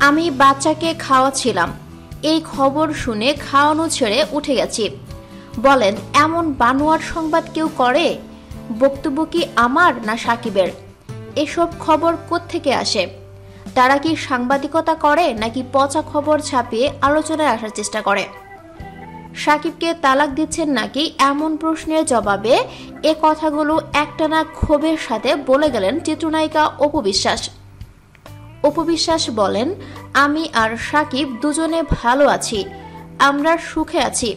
আমি বাচ্চাকে খাওয়াচ্ছিলাম। এই খবর শুনে খাওয়ানো ছেড়ে উঠে গেছি। বলেন, এমন বানোয়ার সংবাদ কেউ করে? বক্তব্য কি আমার না সাকিবের? এসব খবর কোত্থেকে আসে? তারা কি সাংবাদিকতা করে, নাকি পচা খবর ছাপিয়ে আলোচনায় আসার চেষ্টা করে? সাকিবকে তালাক দিচ্ছেন নাকি এমন প্রশ্নের জবাবে এ কথাগুলো একটানা ক্ষোভের সাথে বলে গেলেন চিত্রনায়িকা অপু বিশ্বাস। অপু বিশ্বাস বলেন, আমি আর সাকিব দুজনে ভালো আছি, আমরা সুখে আছি।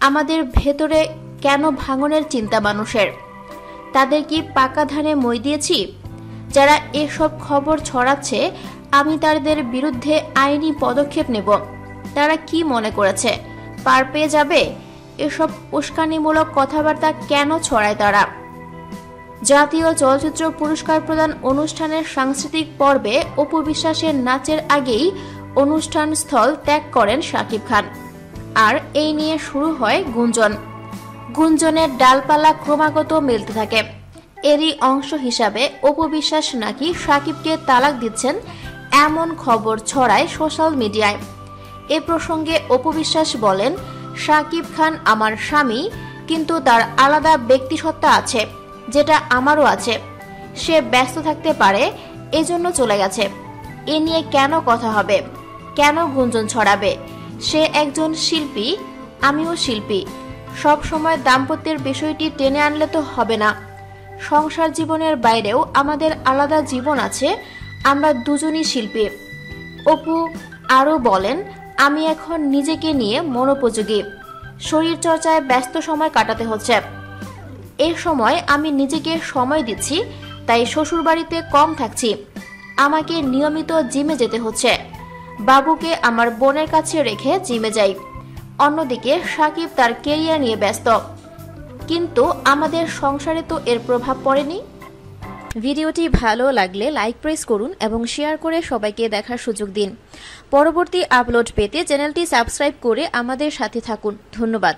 আমাদের ভেতরে কেন ভাঙনের চিন্তা মানুষের? তাদের কি পাকা ধানে মই দিয়েছি? যারা এসব খবর ছড়াচ্ছে, আমি তাদের বিরুদ্ধে আইনি পদক্ষেপ নেব। তারা কি মনে করেছে? পার পেয়ে যাবে? এসব উস্কানিমূলক কথাবার্তা কেন ছড়ায় তারা? জাতীয় চলচ্চিত্র পুরস্কার প্রদান অনুষ্ঠানের সাংস্কৃতিক পর্বে অপু বিশ্বাসের নাচের আগেই অনুষ্ঠান স্থল ত্যাগ করেন শাকিব খান। আর এই নিয়ে শুরু হয় গুঞ্জন। গুঞ্জনের ডালপালা ক্রমাগত মিলতে থাকে। এরই অংশ হিসাবে অপু বিশ্বাস নাকি সাকিবকে তালাক দিচ্ছেন এমন খবর ছড়ায় সোশ্যাল মিডিয়ায়। এ প্রসঙ্গে অপু বিশ্বাস বলেন সাকিব খান আমার স্বামী, কিন্তু তার আলাদা ব্যক্তিসত্তা আছে। যেটা আমারও আছে। সে ব্যস্ত থাকতে পারে, এজন্য চলে গেছে। এ নিয়ে কেন কথা হবে? কেন গুঞ্জন ছড়াবে? সে একজন শিল্পী, আমিও শিল্পী। সব সময় দাম্পত্যের বিষয়টি টেনে আনলে তো হবে না। সংসার জীবনের বাইরেও আমাদের আলাদা জীবন আছে, আমরা দুজনই শিল্পী। অপু আরও বলেন, আমি এখন নিজেকে নিয়ে মনোপযোগী। শরীর চর্চায় ব্যস্ত সময় কাটাতে হচ্ছে। এ সময় আমি নিজেকে সময় দিচ্ছি, তাই শ্বশুরবাড়িতে কম থাকছি। আমাকে নিয়মিত জিমে যেতে হচ্ছে। বাবুকে আমার বোনের কাছে রেখে জিমে যাই। অন্যদিকে সাকিব তার কেরিয়ার নিয়ে ব্যস্ত। কিন্তু আমাদের সংসারে তো এর প্রভাব পড়েনি। ভিডিওটি ভালো লাগলে লাইক প্রেস করুন এবং শেয়ার করে সবাইকে দেখার সুযোগ দিন। পরবর্তী আপলোড পেতে চ্যানেলটি সাবস্ক্রাইব করে আমাদের সাথে থাকুন। ধন্যবাদ।